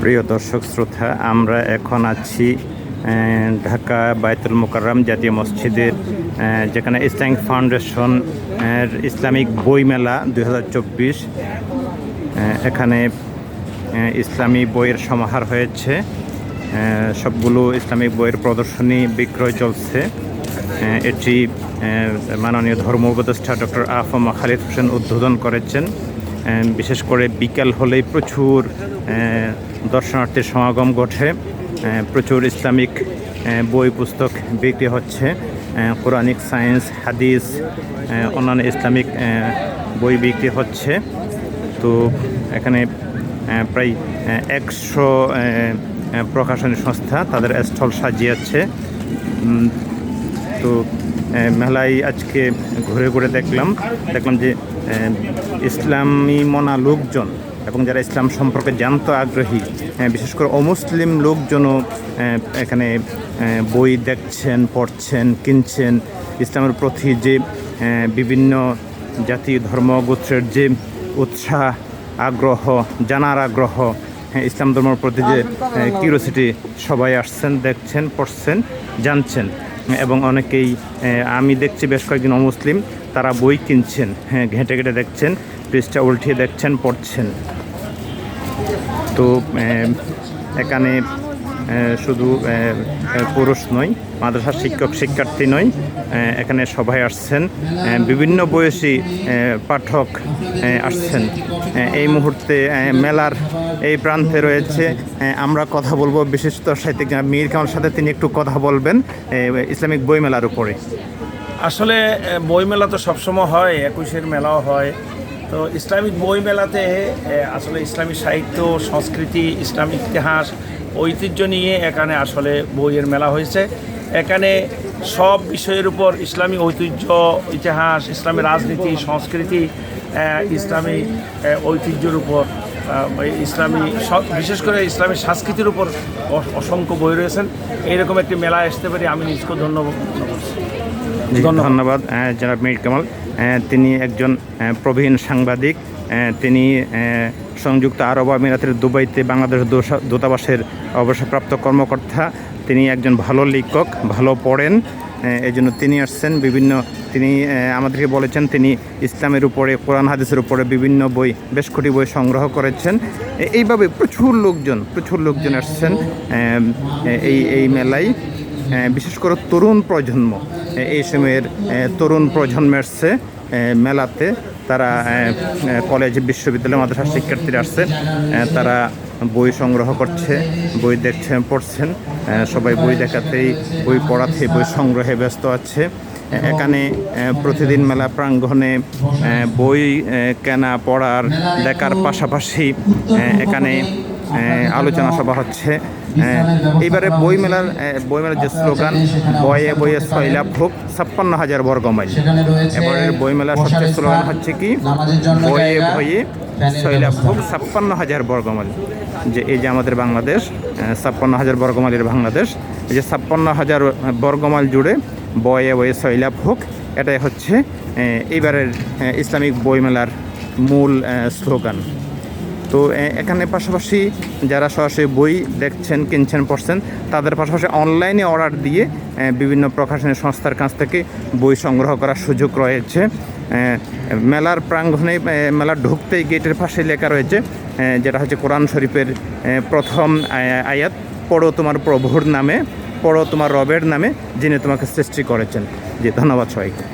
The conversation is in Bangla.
প্রিয় দর্শক শ্রোতা, আমরা এখন আছি ঢাকা বায়তুল মোকাররম জাতীয় মসজিদের যেখানে ইসলামিক ফাউন্ডেশন ইসলামিক বইমেলা দু হাজার চব্বিশ এখানে ইসলামী বইয়ের সমাহার হয়েছে সবগুলো ইসলামিক বইয়ের প্রদর্শনী বিক্রয় চলছে। এটি মাননীয় ধর্ম উপদেষ্টা ডক্টর আফমা খালিদ হোসেন উদ্বোধন করেছেন। বিশেষ করে বিকেল হলেই প্রচুর দর্শনার্থীর সমাগম ঘটে। প্রচুর ইসলামিক বই পুস্তক বিক্রি হচ্ছে। কোরআনিক সায়েন্স, হাদিস অন্যান্য ইসলামিক বই বিক্রি হচ্ছে। তো এখানে প্রায় একশো প্রকাশনী সংস্থা তাদের স্টল সাজিয়েছে। তো মেলায় আজকে ঘুরে ঘুরে দেখলাম। দেখলাম যে ইসলামী মনা লোকজন এবং যারা ইসলাম সম্পর্কে জানতে আগ্রহী বিশেষ করে অমুসলিম লোকজনও এখানে বই দেখছেন, পড়ছেন, কিনছেন। ইসলামের প্রতি যে বিভিন্ন জাতি, ধর্ম, গোত্রের যে উৎসাহ, আগ্রহ, জানার আগ্রহ ইসলাম ধর্মের প্রতি যে কিউরিয়াসিটি সবাই আসছেন, দেখছেন, পড়ছেন, জানছেন। এবং অনেকেই আমি দেখছি বেশ কয়েকজন অমুসলিম, তারা বই কিনছেন হ্যাঁ ঘেঁটে ঘেঁটে দেখছেন, পৃষ্ঠা উল্টিয়ে দেখছেন, পড়ছেন। তো এখানে শুধু পুরুষ নয় মাদ্রাসার শিক্ষক, শিক্ষার্থী নয় এখানে সবাই আসছেন। বিভিন্ন বয়সী পাঠক আসছেন। এই মুহূর্তে মেলার এই প্রান্তে রয়েছে। আমরা কথা বলব বিশিষ্ট সাহিত্যিক মীর কামাল সাথে, তিনি একটু কথা বলবেন ইসলামিক বইমেলার উপরে। আসলে বইমেলা তো সবসময় হয়, একুশের মেলাও হয়। তো ইসলামিক বই মেলাতে আসলে ইসলামী সাহিত্য সংস্কৃতি ইসলামিক ইতিহাস ঐতিহ্য নিয়ে এখানে আসলে বইয়ের মেলা হয়েছে। এখানে সব বিষয়ের উপর ইসলামী ঐতিহ্য ইতিহাস ইসলামী রাজনীতি সংস্কৃতি ইসলামী ঐতিহ্যের উপর ইসলামী বিশেষ করে ইসলামী সংস্কৃতির উপর অসংখ্য বই রয়েছেন। এইরকম একটি মেলায় আসতে পারি। আমি নিজকে ধন্যবাদ। ধন্যবাদ। জনাব মীর কামাল। তিনি একজন প্রবীণ সাংবাদিক। তিনি সংযুক্ত আরব আমিরাতের দুবাইতে বাংলাদেশ দূতাবাসের অবসরপ্রাপ্ত কর্মকর্তা। তিনি একজন ভালো লেখক, ভালো পড়েন। এই জন্য তিনি আসছেন। বিভিন্ন, তিনি আমাদেরকে বলেছেন তিনি ইসলামের উপরে, কোরআন হাদিসের উপরে বিভিন্ন বই, বেশ কটি বই সংগ্রহ করেছেন। এইভাবে প্রচুর লোকজন প্রচুর লোকজন আসছেন এই এই মেলায়। বিশেষ করে তরুণ প্রজন্ম। এই সময়ের তরুণ প্রজন্ম এসছে মেলাতে। তারা কলেজ, বিশ্ববিদ্যালয়, মাদ্রাসার শিক্ষার্থীরা আসছে। তারা বই সংগ্রহ করছে, বই দেখছেন পড়ছেন। সবাই বই দেখাতেই, বই পড়াতে, বই সংগ্রহে ব্যস্ত আছে। এখানে প্রতিদিন মেলা প্রাঙ্গণে বই কেনা, পড়ার, দেখার পাশাপাশি এখানে আলোচনা সভা হচ্ছে। এইবারে বই মেলার বই মেলার যে স্লোগান বয়ে বয়ে ছয় লাভ হোক ছাপ্পান্ন হাজার বর্গ মাইল। এবারের বই মেলার সবচেয়ে স্লোগান হচ্ছে কি? বয়ে বয়ে ছয় লাভ হোক ছাপ্পান্ন হাজার বর্গ মাইল। যে এই যে আমাদের বাংলাদেশ ছাপ্পান্ন হাজার বর্গ মাইলের বাংলাদেশ এই যে ছাপ্পান্ন হাজার বর্গ মাইল জুড়ে বয়ে বয়ে ছয় লাভ হোক এটাই হচ্ছে এইবারের ইসলামিক বইমেলার মূল স্লোগান। তো এখানে পাশাপাশি যারা সরাসরি বই দেখছেন কিনছেন পড়ছেন তাদের পাশাপাশি অনলাইনে অর্ডার দিয়ে বিভিন্ন প্রকাশনী সংস্থার কাছ থেকে বই সংগ্রহ করার সুযোগ রয়েছে। মেলার প্রাঙ্গণে এ, মেলার ঢুকতেই গেটের পাশে লেখা রয়েছে যেটা হচ্ছে কোরআন শরীফের প্রথম আয়াত পড়ো তোমার প্রভুর নামে পড়ো তোমার রবের নামে যিনি তোমাকে সৃষ্টি করেছেন। জি ধন্যবাদ সবাইকে।